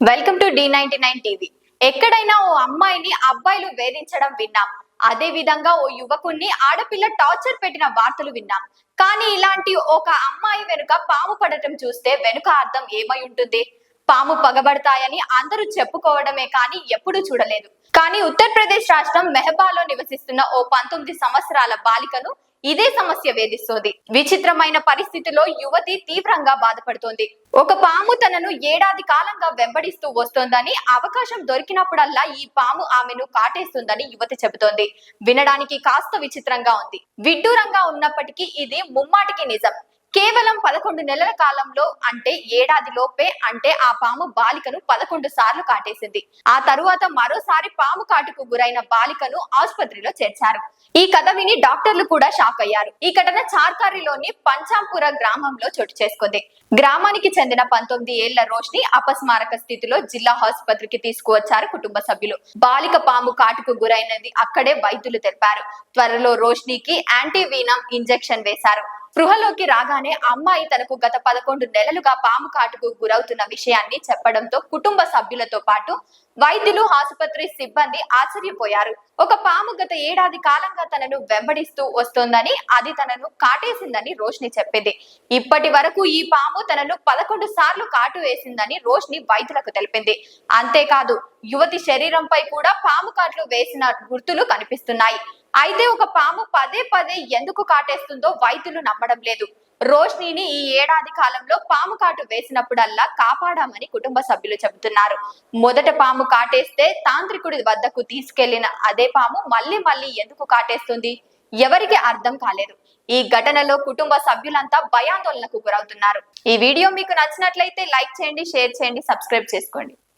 Welcome to the ninety nine TV ఎక్కడైనా ఓ అమ్మాయిని అబ్బాయిలు వేధించడం విన్నాం. అదే విధంగా ఓ యువకుణ్ణి ఆడపిల్ల టార్చర్ పెట్టిన వార్తలు విన్నాం. కానీ ఇలాంటి ఒక అమ్మాయి వెనుక పాము పడటం చూస్తే వెనుక అర్థం ఏమై ఉంటుంది? పాము పగబడతాయని అందరూ చెప్పుకోవడమే కానీ ఎప్పుడూ చూడలేదు. కానీ ఉత్తరప్రదేశ్ రాష్ట్రం మెహబాలో నివసిస్తున్న ఓ పంతొమ్మిది సంవత్సరాల బాలికను ఇదే సమస్య వేధిస్తోంది. విచిత్రమైన పరిస్థితిలో యువతి తీవ్రంగా బాధపడుతోంది. ఒక పాము తనను ఏడాది కాలంగా వెంబడిస్తూ వస్తోందని అవకాశం దొరికినప్పుడల్లా ఈ పాము ఆమెను కాటేస్తుందని యువతి చెబుతోంది. వినడానికి కాస్త విచిత్రంగా ఉంది. విడ్డూరంగా ఉన్నప్పటికీ ఇది ముమ్మాటికి నిజం. కేవలం పదకొండు నెలల కాలంలో అంటే ఏడాది లోపే అంటే ఆ పాము బాలికను పదకొండు సార్లు కాటేసింది. ఆ తరువాత మరోసారి పాము కాటుకు గురైన బాలికను ఆసుపత్రిలో చేర్చారు. ఈ కథ విని డాక్టర్లు కూడా షాక్ అయ్యారు. ఈ ఘటన చార్కారిలోని పంచాంపుర గ్రామంలో చోటు చేసుకుంది. గ్రామానికి చెందిన పంతొమ్మిది ఏళ్ళ రోష్ని అపస్మారక స్థితిలో జిల్లా ఆసుపత్రికి తీసుకువచ్చారు కుటుంబ సభ్యులు. బాలిక పాము కాటుకు గురైనది అక్కడే వైద్యులు తెలిపారు. త్వరలో రోష్నికి యాంటీవీనం ఇంజెక్షన్ వేశారు. గృహలోకి రాగానే అమ్మాయి తనకు గత పదకొండు నెలలుగా పాము కాటుకు గురవుతున్న విషయాన్ని చెప్పడంతో కుటుంబ సభ్యులతో పాటు వైద్యులు ఆసుపత్రి సిబ్బంది ఆశ్చర్యపోయారు. ఒక పాము గత ఏడాది కాలంగా తనను వెంబడిస్తూ వస్తోందని అది తనను కాటేసిందని రోష్ని చెప్పింది. ఇప్పటి వరకు ఈ పాము తనను పదకొండు సార్లు కాటు వేసిందని రోష్ని వైద్యులకు తెలిపింది. అంతేకాదు యువతి శరీరంపై కూడా పాము కాట్లు వేసిన గుర్తులు కనిపిస్తున్నాయి. అయితే ఒక పాము పదే పదే ఎందుకు కాటేస్తుందో వైద్యులు నమ్మడం లేదు. రోష్నిని ఈ ఏడాది కాలంలో పాము కాటు వేసినప్పుడల్లా కాపాడామని కుటుంబ సభ్యులు చెబుతున్నారు. మొదట పాము కాటేస్తే తాంత్రికుడి వద్దకు తీసుకెళ్ళిన అదే పాము మళ్ళీ మళ్ళీ ఎందుకు కాటేస్తుంది? ఎవరికి అర్థం కాలేదు. ఈ ఘటనలో కుటుంబ సభ్యులంతా భయాందోళనకు గురవుతున్నారు. ఈ వీడియో మీకు నచ్చినట్లయితే లైక్ చేయండి షేర్ చేయండి సబ్స్క్రైబ్ చేసుకోండి.